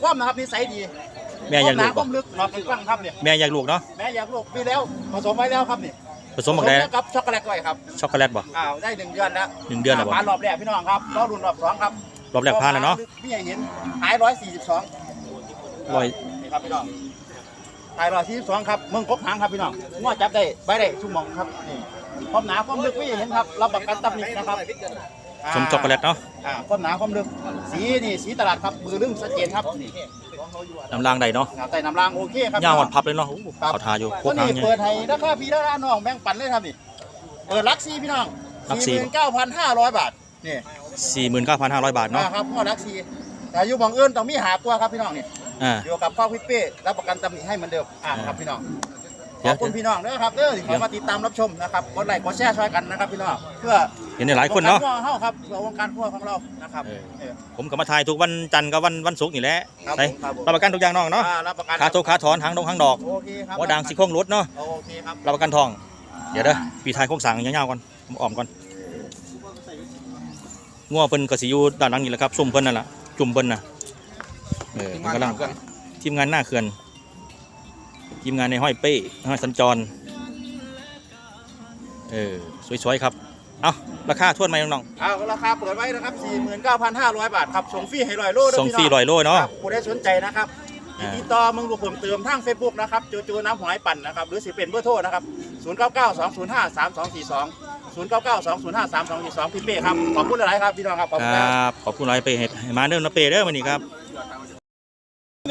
โอ้ความนะครับนิสัยดีแม่อยากลูกคบ่วามลึกนอนกว้างๆครับเนี่ยแม่อยากลูกเนาะ แม่อยากลูกมีแล้วผสมไว้แล้วครับนี่ผสมบักได้แล้วกับช็อกโกแลตไว้ครับช็อกโกแลตบ่ อ้าวได้หนึ่งเดือนแล้วหนึ่งเดือนแล้วบ่ มารอบแรกพี่น้องครับรอรุ่นรอบสองครับรอบแรกผ่านแล้วเนาะพี่ใหญ่เห็นหายร้อยสี่สิบสอง ร้อยนี่ครับพี่น้องหายร้อยสี่สิบสองครับ เมืองกบหางครับพี่น้องงอจับได้ใบได้ชุ่มหมองครับ นี่ความหนาความลึกพี่ใหญ่เห็นครับ รับประกันตำหนินะครับ สมช็อกโกแลตเนาะอ่าความหนาความลึกสีนี่สีตลาดครับมือลึงชัดเจนครับนี่น้ำรางใดเนาะอ่าใต้น้ำรางโอเคครับยาวหอดพับเลยเนาะโอ้โหเขาทาอยู่พตัวกหางนี้ไงเปิดให้ราคาพี่ราคาน้องแบ่งปันเลยครับนี่เปิดลักซี่พี่น้องลักซี่สี่หมื่นเก้าพันห้าร้อยบาทนี่สี่หมื่นเก้าพันห้าร้อยบาทเนาะนะครับพ่อลักซี่แต่อยู่บางเอิญต้องมีหาตัวครับพี่น้องนี่อ่าอยู่กับพ่อพิเป้รับประกันตำหนิให้เหมือนเดิมอ่าครับพี่น้อง ขเดี๋ยอวบคุณพี่น้องด้วยครับเด้อที่เข้ามาติดตามรับชมนะครับกดไลค์กดแชร์ช่วยกันนะครับพี่น้องเพื่อเห็นได้หลายคนเนาะ วงการพวกเฮาครับเพื่อวงการพวกของเรานะครับเออ เออ ผมก็มาถ่ายทุกวันจันทร์กับวันวันศุกร์นี่แหละครับใช่ผมครับผม รับประกันทุกอย่างน้องเนาะอ่ารับประกันขาโตขาถอนหางดงหางดอกโอเคครับหัวด่างซี่โครงรถเนาะโอเคครับรับประกันทอง เดี๋ยวเด้อปีท้ายโครงสั่งยาวๆก่อนผมอ้อมก่อนงัวเพิ่นก็สิอยู่ด้านหลังนี่แหละครับซุ่มเพิ่นนั่นล่ะจุ่มเพิ่นน่ะเออมันกำลังทีมงานหน้าเขื่อน ทีมงานในห้อยเป้ห้อยสัญจร เออสวยๆครับ เอาราคาทวนไหมน้องเอาราคาเปิดไว้นะครับ 49,500 บาทครับส่งฟรีให้ร้อยโลๆด้วยส่งพี่ฟรีน้องลอยโลเนาะ ครับผู้ใดสนใจนะครับอ่า ติดต่อมึงดูเพิ่มเติมทาง Facebook นะครับโจโจน้ำหอยปั่นนะครับ หรือสิเป็นเบอร์โทรนะครับ 0992053242 0992053242พี่เป้ครับ ขอบคุณหลายๆครับพี่น้องครับขอบคคุณรครัับ ขอบคุณหลายไปเห็ดให้มาเด้อนะเป้เด้อวันนี้ครับ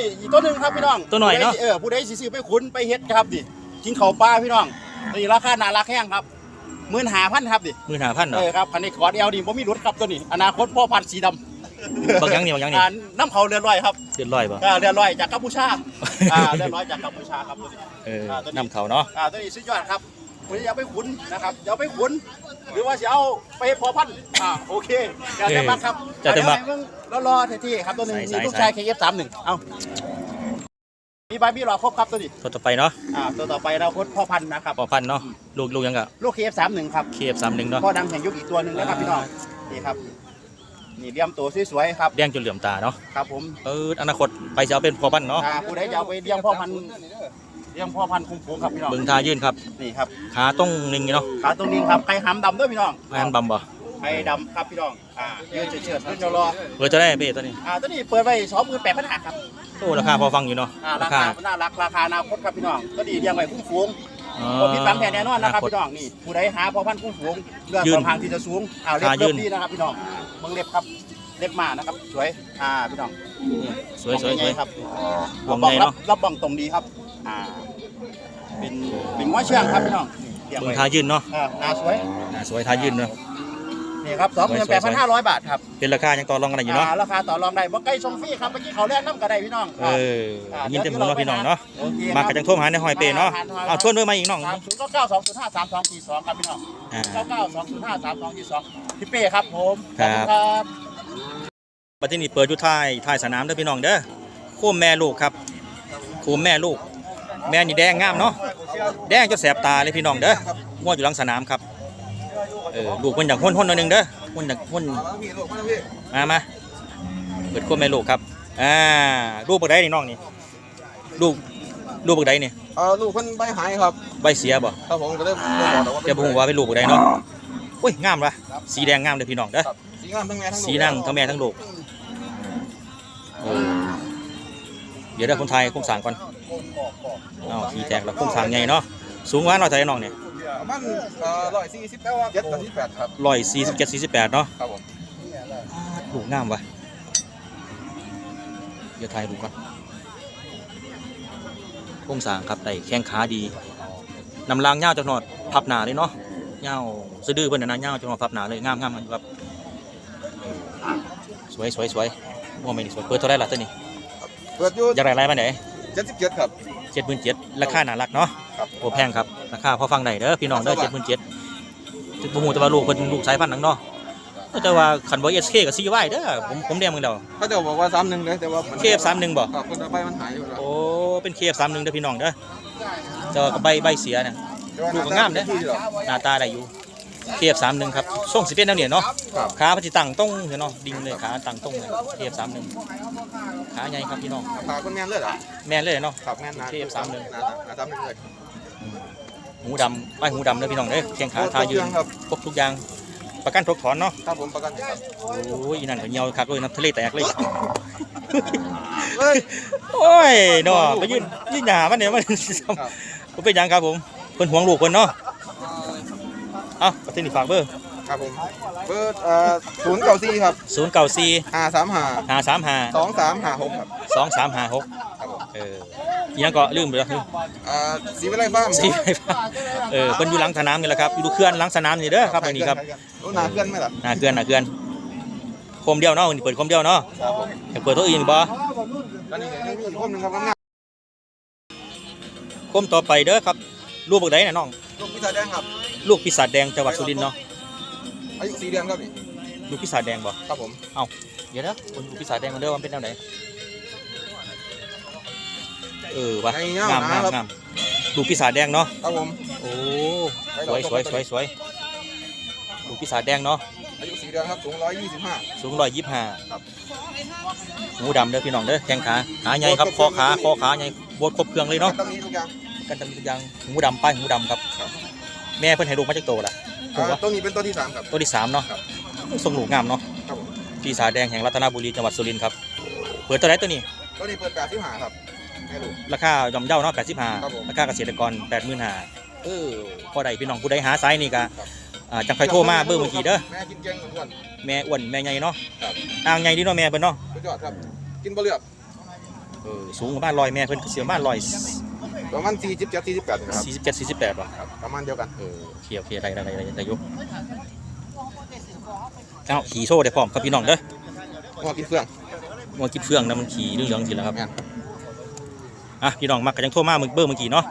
นี่อีกตัวหนึ่งครับพี่น้องตัวหน่อยเนอะผู้ใดสิเออผู้ใดสิซื้อไปขุนไปเฮ็ดครับดิกินข้าวปลาพี่น้องนี่ราคาน่ารักแห้งครับหมื่นหาพันครับดิมือหาพันเหรเอออครับคันนี้ขอเดียวนี่ผมมีรถครับตัวนี้ อนาคตพ่อพันธุ์สีดำบางอย่างนี่บางอย่างนี่อ่น้ำเขาเรือลอยครับเดือดร้อยป่ะอ่าเรือลอยจากกัมพูชาอ่าเรือลอยจากกัมพูชาครับตัวนี้ เอออ่าตัวนี้ นำเขาเนาะอ่าตัวนี้สุดยอดครับคุณจะเอาไปขุนนะครับจะเอาไปขุน หรือว่าจะเอาไปพอพันธุ์อ่าโอเคเดี๋ยวจะมักครับจะแต่มักเดี๋ยวให้มึงรอๆที่ๆครับตัวนี้ใส่มีใส่ลูกชายเคเอฟสามหนึ่งเอามีใบมีหลอดครบครับตัวนี้ตัวต่อไปเนาะอ่าตัวต่อไปเราคตพ่อพันธุ์นะครับ ปอพันเนาะลูกลูกยังกะลูกเคเอฟสามหนึ่งครับ เคฟสามหนึ่งเนาะ พ่อดังแห่งยุคอีกตัวหนึ่งนะครับพี่น้องนี่ครับ นี่เลี้ยมตัวสวยๆครับ แดงจนเหลื่อมตาเนาะ ครับผม เอออนาคตไปจะเอาเป็นพอพันเนาะ อ่าผู้ใดจะเอาไปเลี้ยงพ่อพันธุ์เลี้ยงพ่อพันธุ์คุ้มฟูงครับพี่น้องเบิ่งทายื่นครับ นี่ครับขาต้องนิ่งเนาะขาตรงนี้ครับไข่หำดำด้วยพี่น้องงานบำบ่ไข่ดำครับพี่น้องอ่ายืนเฉียดๆขึ้นรอเปิดจะได้เป้ตัวนี้อ่าตัวนี้เปิดไว้สองหมื่นแปดพันหาครับโอ้ราคาพอฟังอยู่เนาะอ่าราราคาคาน่ารักราคาอนาคตครับพี่น้องตัวนี้เลี้ยงไว้คุ้มฟูงอ๋อบ่ผิดหวังแท้แน่นอนนะครับาตพี่น้องนี่ผู้ใดหาพ่อพันธุ์คุ้มฟูงเรื่องยืนสองทางที่จะสูงอ่าเล็บขายืเล็นบดีนะครับพี่น้องเบิ่งเล็บครับเล็บมานะครับสวยอ่าพี่น้องนี่สวยสวยสวยครับวงรับในรับเนาะรับบังตรงดีครับ อ่าเป็นเป็นหัว่าเชื่องครับพี่น้องนี่เลี้ยงเบิ่งไว้ทายื่นเนาะอ่าหนาสวยอ่าสวยทายื่นเนาะ นี่ครับสองหมื่นแปดพันห้าร้อยบาทครับเป็นราคายังต่อรองกันได้อยู่เนาะ อ่าราคาต่อรองได้บ่ใกล้ส่งฟรีครับเมื่อกี้เขาแลกน้ำกระไดพี่น้องเออยินเต็มหูเนาะพี่น้องเนาะโอเคมากระจังโทรหาในหอยเป้เนาะเอาชวนด้วยมาอีกน้อง ศูนย์เก้าเก้าสองศูนย์ห้าสามสองสี่สองครับพี่น้องอ่า เก้าเก้าสองศูนย์ห้าสามสองสี่สองพี่เป้ครับผมครับขอณครับปัจจุบันเปิดอยู่ท้ายท้ายสนามเด้อพี่น้องเด้อโคมแม่ลูกครับโคมแม่ลูก แม่นี่แดงงามเนาะแดงจนแสบตาเลยพี่น้องเด้อง้ออยู่หลังสนามครับเออลูกมันอยากห้นห้นหน่อยหนึงเด้อห้นอยากห้นมามาเปิดโคมแม่ลูกครับอ่าลูกบักไดนี่น้องนี่ลูกลูกบักไดนี่เออลูกเพิ่นใบหายครับใบเสียบ่ครับผมก็เลยบ่บอกแต่ว่าแต่บ่ฮู้ว่าเป็นลูกบักไดเนาะอุ้ยงามละสีแดงงามเลยพี่น้องเด้อครับสีงามทั้งแม่ทั้งลูกสีนั่งทั้งแม่ทั้งลูกเออ เดี๋ยวได้คนไทยโครงสร้างก่อนอ้าวขี่แตกแล้วโครงสร้างใหญ่เนาะสูงกว่าเราไทยน้องเนี่ยประมาณเอ่อร้อยสี่สิบเจ็ดกับสิบแปดครับร้อยสี่สิบเจ็ดสี่สิบแปดเนาะครับผมลูกงามวะเดี๋ยวไทยดูก่อนโครงสร้างครับได้แข้งขาดีนำรางเงาวจักหนอดพับหนาเลยเนาะเงาวสะดือเพิ่นน่ะนะเงาวจักหนอดพับหนาเลยงามงามมันครับสวยสวยสวยโมเมนต์สวยเปิดเท่าไหรล่ะตัวนี้ เปิดอยู่อยากได้ไรมาไหนเจ็ดสิบเจ็ดครับ เจ็ดหมื่นเจ็ดราคาน่ารักเนาะครับโอ้แพงครับราคาพอฟังได้เด้อพี่น้องเด้อเจ็ดหมื่นเจ็ดถึงบ่ฮู้แต่ว่าลูกเพิ่นลูกสายพันธุ์หนังเนาะแต่ว่าคันบ่ SK ก็ซีไว้เด้อผมผมเรียกมึงแล้วเขาจะบอกว่าสามหนึ่งเลยแต่ว่า KF31 บ่ครับคนเอาใบมันหายอยู่แล้วโอ้เป็น KF31 เด้อพี่น้องเด้อแต่ว่าก็ใบใบเสียน่ะลูกก็งามเด้ที่หรอหน้าตาได้อยู่ เทียบสามหนึ่งครับช่วงสิบเอ็ดแนวเนี่ยเนาะครับขาพจิตังตรงเนาะดิ่งเลยขาตังตรงเลยเทียบสามหนึ่งขาใหญ่ครับพี่น้องขาคนแม่นเลยเหรอแม่นเลยเนาะครับแม่นนะเทียบสามหนึ่งนะนะสามหนึ่งเลยหูดำไอ้หูดำเลยพี่น้องเด้อแข้งขาทายืนครับครบทุกอย่างประกันทกถอนเนาะครับผมประกันครับโอ้ยอีนั่นก็เหี่ยวคักเลยน้ำทะเลแตกเลยเฮ้ยโอ้ยเนาะไปยืนยืนหยามันเนี่ยมันครับผมเป็นหยังครับผมเพิ่นห่วงลูกเพิ่นเนาะ เอ้าประเทศนี้ฝากเบอร์ครับผมเบอร์เอ่อศูนย์เก้าสี่ครับศูนย์เก้าสี่ห้าสามห้าห้าสามห้าสองสามห้าหกครับสองสามห้าหกครับผมเอออีหยังก็ลืมไปแล้วเอ่อสีวิไลฟาร์มสีไฟฟ้าเออเพิ่นอยู่หลังสนามนี่แหละครับอยู่ดูเคลื่อนหลังสนามนี่เด้อครับอันนี้ครับรู้นาเพื่อนไหมล่ะหน้าเคลื่อนหน้าเคลื่อนโคมเดียวเนาะวันนี้เปิดโคมเดียวเนาะครับผมอยากเปิดตัวอื่นบ่ตอนนี้ยังมีอีกคนหนึ่งครับข้างหน้าโคมต่อไปเด้อครับลูกบักใดน่ะน้องลูกพิซซ่าแดงครับ ลูกปีศาจแดงจังหวัดสุรินทร์เนาะอายุสี่เดือนครับนี่ลูกปีศาจแดงบ่ครับผมเดี๋ยวนะคนลูกปีศาจแดงมันเด้อมันเป็นแนวไหนเออว่ะไอ้เงี้ยงามงามนะครับงามลูกปีศาจแดงเนาะครับผมโอ้สวยสวยสวยสวยลูกปีศาจแดงเนาะอายุสี่เดือนครับสูงร้อยยี่สิบห้าสูงร้อยยี่สิบห้าครับหูดำเด้อพี่น้องเด้อแข้งขาขาใหญ่ครับคอขาคอขาใหญ่บดครบเครื่องเลยเนาะตอนนี้ทุกอย่างกันตำทุกอย่างหูดำป้ายหูดำครับ แม่เพิ่นให้ลูกมาจากโตล่ะถูกปะอ่าตัวนี้เป็นตัวที่สามครับ ตัวที่สามเนาะครับส่งลูกงามเนาะครับผมปีศาจแดงแห่งรัตนบุรีจังหวัดสุรินทร์ครับเปิดตัวไหนตัวนี้ตัวนี้เปิดแปดที่หาครับให้ลูก ราคาย่อมเยาเนาะครับผม85ราคาเกษตรกร85,000เออพอได้พี่น้องผู้ใดหาไซส์นี่ก็ครับ อ่าจังไฟโทรมาเบอร์เมื่อกี้เด้อแม่กินเก่งเหมือนกัน แม่อ้วนแม่ใหญ่เนาะครับ อ่างใหญ่ดีเนาะแม่เพิ่นเนาะสุดยอดครับ กินบะเลือกเออสูงประมาณ100แม่เพิ่นก็สิประมาณ100 ประมาณสี่สิบเจ็ดสี่สิบแปดครับ47 48บ่ครับประมาณเดียวกันเออเคลียร์เคลียร์ได้ได้ได้ได้อยู่เอ้าขี่โซ่ได้พร้อมครับพี่น้องเด้อหัวกินเฟืองว่ากินเฟืองนะมันขี่เหลืองๆสิแล้วครับแม่นอะพี่น้องมักก็ยังโทรมาเบอร์เมื่อกี้เนาะ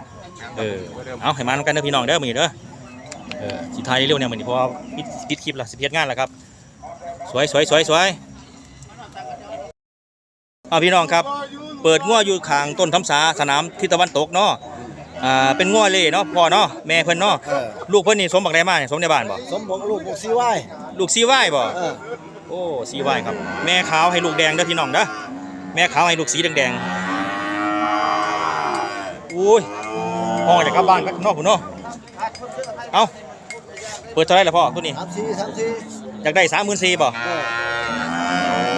เออเอาให้มานำกันเด้อพี่น้องเด้อมื้อนี้เด้อเออสิทายเร็วๆเนี่ยมื้อนี้เพราะว่าปิดปิดคลิปและสิเฮ็ดงานแล้วครับ สวยสวยสวยสวยเอาพี่น้องครับเปิดงัวอยู่ข้างต้นทำสาสนามทิศตะวันตกเนาะอ่าเป็นงัวเล่เนาะพ่อเนาะแม่เพิ่นเนาะเออ ลูกเพิ่นนี่สมบักได้มาเนี่ยสมในบ้านบ่สมบอกลูกบอกซีไว้ลูกซีวายบ่เออโอ้สีวายครับ แม่ขาวให้ลูกแดงเด้อพี่น้องเด้อแม่ขาวให้ลูกสีแดงๆอุ้ยพ่อจะกลับบ้านกันนอกพุ่นเนาะเอาเปิดเท่าไหรล่ะพ่อตัวนี้สามสี่สามสี่อยากได้สามหมื่นสี่บ่เออ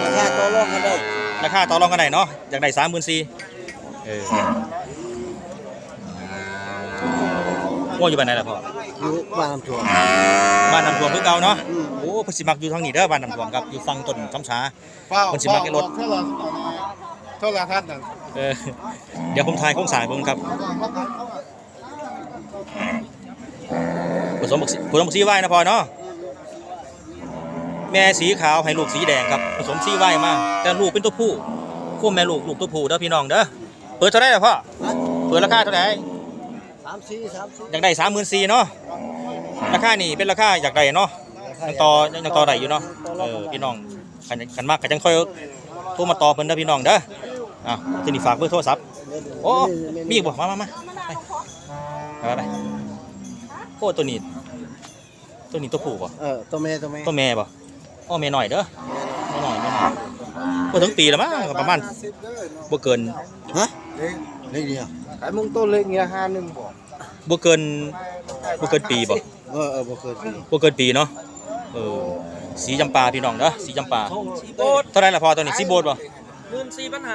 ราคาต่อรองกันได้ ราคาต่อรองกันได้เนาะอยากได้สามหมื่นสี่เออว่าอยู่บ้านไหนล่ะพ่ออยู่บ้านน้ำท่วมบ้านน้ำท่วมคือเก่าเนาะอืมโอ้เพิ่นสิมักอยู่ทางนี้เด้อบ้านน้ำท่วมครับอยู่ฝั่งต้นคำช้าเฝ้ามันสิมาแค่รถเท่าไหร่เท่าไหร่ท่านนั่นเออเดี๋ยวผมถ่ายโครงสร้างให้เผมครับผสมบักสีผสมบักสีไว้นะพอเนาะ แม่สีขาวให้ลูกสีแดงครับผสมสีไว้มาแต่ลูกเป็นตัวผู้คู่แม่ลูกลูกตัวผู้เด้อพี่น้องเด้อเปิดเท่าไหร่ล่ะพ่อฮะเปิดราคาเท่าไหร่สามสี่สามสี่อยากได้สามหมื่นสี่เนาะราคานี่เป็นราคาอยากได้เนาะยังต่อยังต่อได้อยู่เนาะเออพี่น้องขันขันมากก็จังค่อยโทรมาต่อเพิ่นเด้อพี่น้องเด้ออะทีนี้ฝากเบอร์โทรศัพท์โอ้มีอีกบ่มามามาไปไปไปโอ้ตัวนี้ตัวนี้ตัวผู้บ่เออตัวแม่ตัวแม่ตัวแม่บ่ อ้อแม่หน่อยเด้อแม่หน่อยแม่หน่อยบ่ถึงปีแล้วมั้งประมาณบ่เกินฮะเล็กเดียวขายมุ้งต้นเล็กเงี้ยห้าหนึ่งบ่บ่เกินบ่เกินปีบ่เออเออบ่เคยกินบ่เกินปีเนาะเออสีจำปาพี่น้องเด้อสีจำปาเท่าไหร่ล่ะพอตัวนี้สีโบดบ่หมื่นสี่ปัญห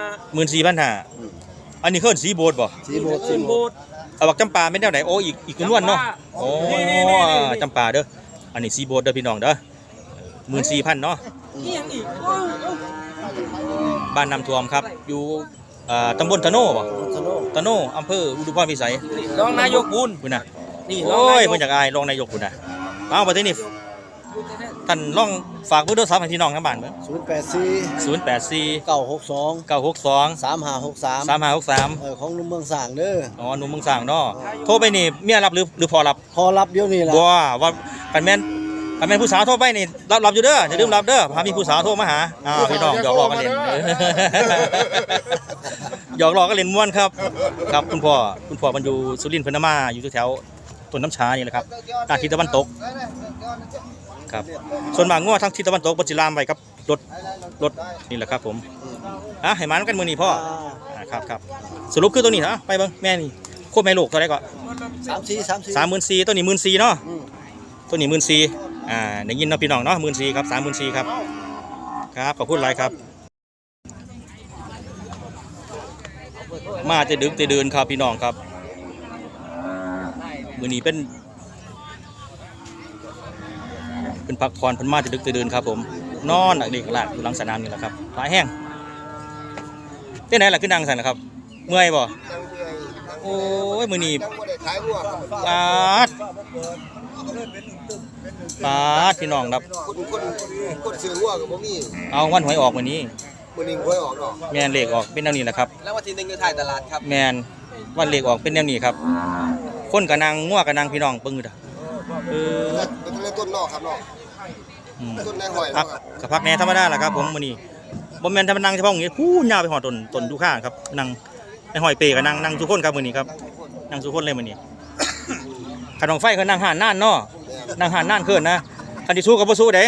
า14,500อันนี้คือสีโบดบ่สีโบดสีหมื่นโบโบดดเอาบักจำปาเป็นแนวไหนโอ้อีกอีกนวลเนาะโอ้จำปาเด้ออันนี้สีโบดเด้อพี่น้องเด้อ 14,000เนาะนี่ยังอีกว้าวบ้านน้ำท่วมครับ อยู่เอ่อตำบลตะโน่บ่สโลตะโน่อำเภออุดมพรพิสัยรองนายกบุญคุณน่ะนี่รโอ้องนายยกเพิ่นอยากอายรองนายกคุณน่ะเอาประเทศนี้ท่านลองฝากเบอร์โทรศัพท์ให้พี่น้องทางบ้านเบิ่งศูนย์แปดสี่084เก้าหกสอง962สามห้าหกสาม3563เออของหนุ่มเมืองสร้างเด้อ อ๋อหนุ่มเมืองสร้างเนาะ โทรไปนี่เมียรับหรือหรือพอรับ พอรับเดี๋ยวนี้ล่ะบ่ว่ากันแม่น กันแม่นผู้สาวโทรไปนี่รับรับอยู่เด้ออย่าลืมรับเด้อพามีผู้สาวโทรมาหาอ่าพี่น้องหยอกล้อกันเล่นเออหยอกล้อกันเล่นม่วนครับ ครับคุณพ่อคุณพ่อมันอยู่สุรินทร์เพิ่นน่ะมาอยู่แถวๆต้นน้ำชานี่แหละครับทางทิศตะวันตกครับส่วนมากงัวทางทิศตะวันตกปัจจิลามไปครับรถรถนี่แหละครับ ผมอะให้มาน้ำกันมือนี้พ่ออ่าครับครับสรุปคือตัวนี้นะไปเบิ้งแม่นี่โคตรแม่ลูกเท่าไหรก็สามสี่สามสี่สามหมื่นสี่ตัวนี้หมื่นสี่เนาะอืมตัวนี้หมื่นสี่ อ่าได้ยินเนาะพี่น้องเนาะหมื่นสี่ครับสามหมื่นสี่ครับ ครับ ขอบคุณหลายครับ มาจะดึกจะเดินครับพี่น้องครับมือนี้เป็นเป็นพักผ่อนเพิ่นมาจะดึกจะเดินครับ ผม นอนอักเด็กหลากอยู่หลังสนามนี่แหละครับหลายแห้งเต้นไหนล่ะขึ้นดังสันนะครับ เมื่อยบ่โอ้ยมือนี้ปาด ปาดพี่น้องครับ คนคนคนซื้อหัวกับบ่มีเอาวันหวยออกวันนี้มื้อนี้หวยออกดอกแมนเลขออกเป็นแนวนี้แหละครับ แล้ววันที่หนึ่งอยู่ถ่ายตลาดครับแมนวันเลขออกเป็นแนวนี้ครับ คนกับนางง่วกับนางพี่น้องเบิ่งอยู่เด้อเออเป็นต้นต้นนอกครับนอกอืมต้นในหอยพักกับพักแหน่ธรรมดาแหละครับ ผมมื้อนี้บ่แม่นธรรมดาเฉพาะอย่างนี้พูนยาวไปหอดต้นต้นดูข้างครับนั่งในหอยเปกับนั่งนั่งทุกคนครับมื้อนี้ครับ นั่งทุกคนเลยมื้อนี้ขนมไฟเขานั่งห่านน่านเนาะ นั่งห่านน่านขึ้นนะคันที่สู้กับบ่สู้เด้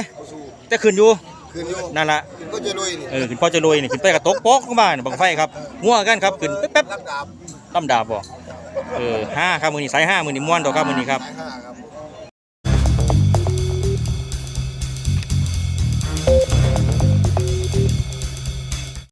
แต่ขึ้นอยู่คืนอยู่นั่นล่ะก็จะรวยนี่เออขึ้นพอจะลอยนี่ขึ้นไปกับตกโป๊กลงมานี่บังไฟครับง่วกันครับขึ้นแป๊บๆรับดาบลำดาบบ่เออห้าครับมือนี้สายห้ามือนี้ม้วนตัวครับมือนี้ครับสายห้าครับ